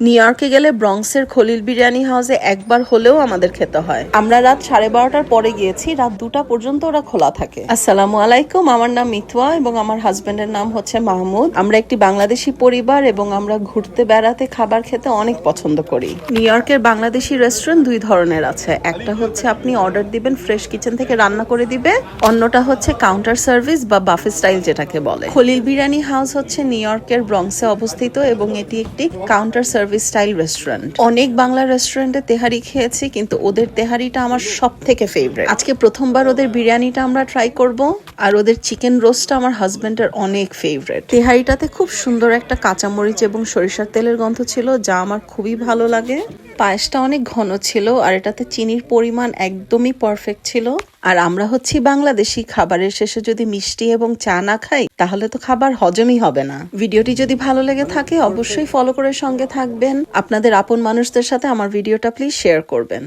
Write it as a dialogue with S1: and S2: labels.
S1: New ইয়র্কে গেলে ব্রঙ্কসের খলিল বিরিয়ানি হাউসে একবার হলেও আমাদের খেতে হয়। আমরা রাত সাড়ে বারোটার পরে গিয়েছি, রাত দুটা পর্যন্ত ওরা খোলা থাকে। আসসালামু আলাইকুম, আমার নাম মিথুয়া এবং আমার হাজবেন্ডের নাম হচ্ছে মাহমুদ। আমরা একটি বাংলাদেশি পরিবার এবং আমরা ঘুরতে, বেড়াতে, খাবার খেতে অনেক পছন্দ করি। নিউ ইয়র্কের বাংলাদেশি রেস্টুরেন্ট দুই ধরনের আছে। একটা হচ্ছে আপনি অর্ডার দিবেন, ফ্রেশ কিচেন থেকে রান্না করে দিবে। অন্যটা হচ্ছে কাউন্টার সার্ভিস বা বাফে স্টাইল যেটাকে বলে। খলিল বিরিয়ানি হাউস হচ্ছে নিউ ইয়র্কের ব্রঙ্কসে অবস্থিত এবং এটি একটি কাউন্টার সার্ভিস স্টাইল রেস্টুরেন্ট অনেক বাংলা রেস্টুরেন্টে তেহারি খেয়েছি, কিন্তু ওদের তেহারিটা আমার সব থেকে ফেভারিট আজকে প্রথমবার ওদের বিরিয়ানিটা আমরা ট্রাই করব, আর ওদের চিকেন রোস্টটা আমার হাজবেন্ডের অনেক ফেভারিট তেহারিটাতে খুব সুন্দর একটা কাঁচামরিচ এবং সরিষার তেলের গন্ধ ছিল, যা আমার খুবই ভালো লাগে। পায়েসটা অনেক ঘন ছিল আর এটাতে চিনির পরিমাণ একদমই পারফেক্ট ছিল। আর আমরা হচ্ছি বাংলাদেশি, খাবারের শেষে যদি মিষ্টি এবং চা না খাই, তাহলে তো খাবার হজমই হবে না। ভিডিওটি যদি ভালো লেগে থাকে, অবশ্যই ফলো করে সঙ্গে থাকবেন। আপনাদের আপন মানুষদের সাথে আমার ভিডিওটা প্লিজ শেয়ার করবেন।